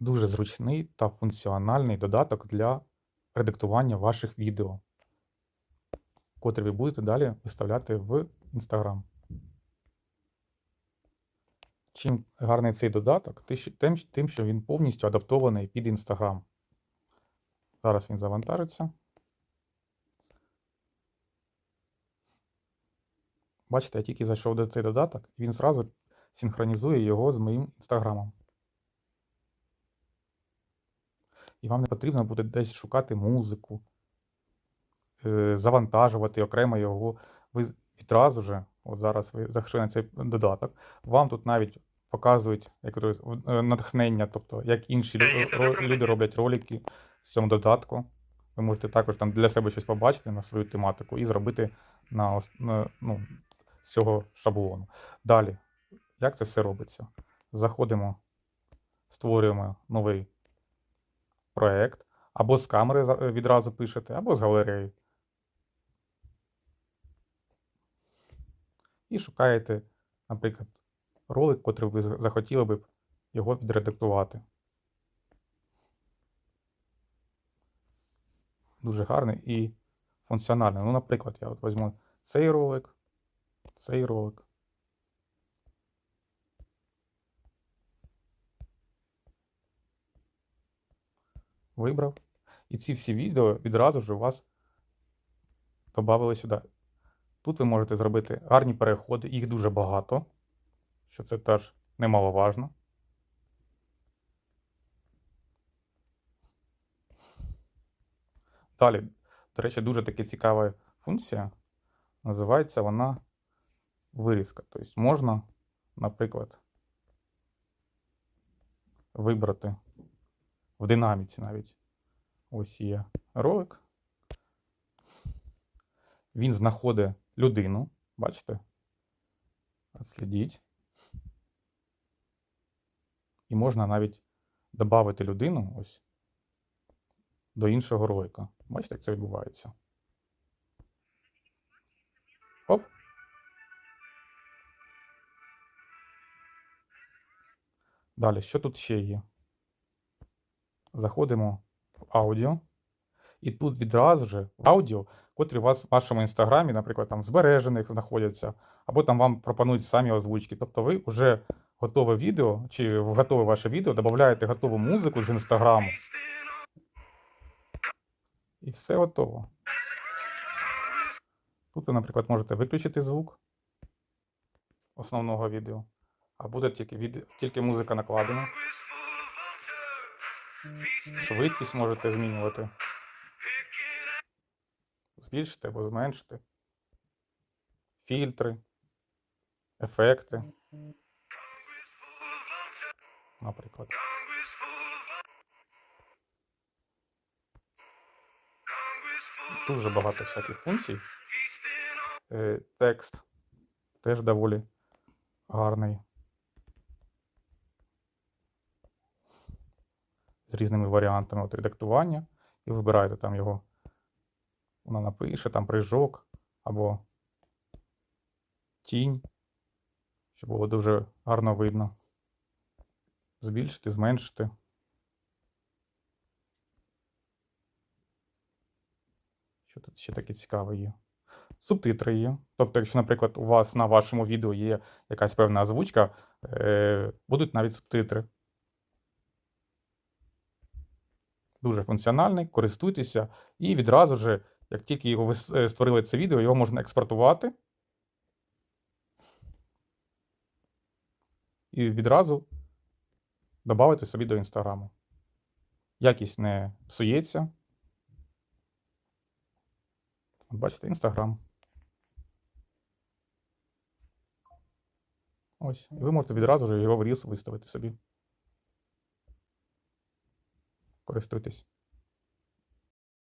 Дуже зручний та функціональний додаток для редактування ваших відео, котрі ви будете далі виставляти в Instagram. Чим гарний цей додаток, тим, що він повністю адаптований під Instagram. Зараз він завантажиться. Бачите, я тільки зайшов до цей додаток, і він зразу синхронізує його з моїм інстаграмом. І вам не потрібно буде десь шукати музику, е, завантажувати окремо його. Ви відразу же, от зараз ви зайшли на цей додаток, вам тут навіть показують як е, натхнення, тобто як інші люди роблять ролики в цьому додатку. Ви можете також там для себе щось побачити на свою тематику і зробити на, на ну, з цього шаблону. Далі, як це все робиться? Заходимо, створюємо новий проект, або з камери е, відразу пишете, або з галереї. І шукаєте, наприклад, ролик, котрий ви захотіли би його відредактувати. Дуже гарний і функціональний. Ну, наприклад, я от візьму цей ролик, цей ролик. Вибрав. І ці всі відео відразу ж у вас додали сюди. Тут ви можете зробити гарні переходи, їх дуже багато, що це теж немаловажно. Далі, до речі, дуже таки цікава функція. Називається вона вирізка. Тобто можна, наприклад, вибрати в динаміці навіть. Ось є ролик. Він знаходить людину, бачите? Слідіть. І можна навіть додати людину ось до іншого ролика. Бачите, як це відбувається? Оп. Далі, що тут ще є? Заходимо в аудіо. І тут відразу же аудіо, котрі у вас в вашому інстаграмі, наприклад, там збережених знаходяться, або там вам пропонують самі озвучки. Тобто ви вже готове відео, чи в готове ваше відео додаєте готову музику з інстаграму. І все готово. Тут ви, наприклад, можете виключити звук основного відео, а буде тільки, відео, тільки музика накладена. Швидкість можете змінювати. Збільшити або зменшити. Фільтри, ефекти. Наприклад. Дуже багато всяких функцій. Е, Текст теж доволі гарний. З різними варіантами от редактування. І вибираєте там його. Вона напише, там прыжок або тінь, щоб було дуже гарно видно. Збільшити, зменшити. Що тут ще таке цікаве є? Субтитри є. Тобто, якщо, наприклад, у вас на вашому відео є якась певна озвучка, е, будуть навіть субтитри. Дуже функціональний, користуйтеся. І відразу ж, як тільки його ви е, створили це відео, його можна експортувати. І відразу додати собі до інстаграму. Якість не псується. От Бачите, інстаграм. Ось. І ви можете відразу ж його в Reels виставити собі. Користуйтесь.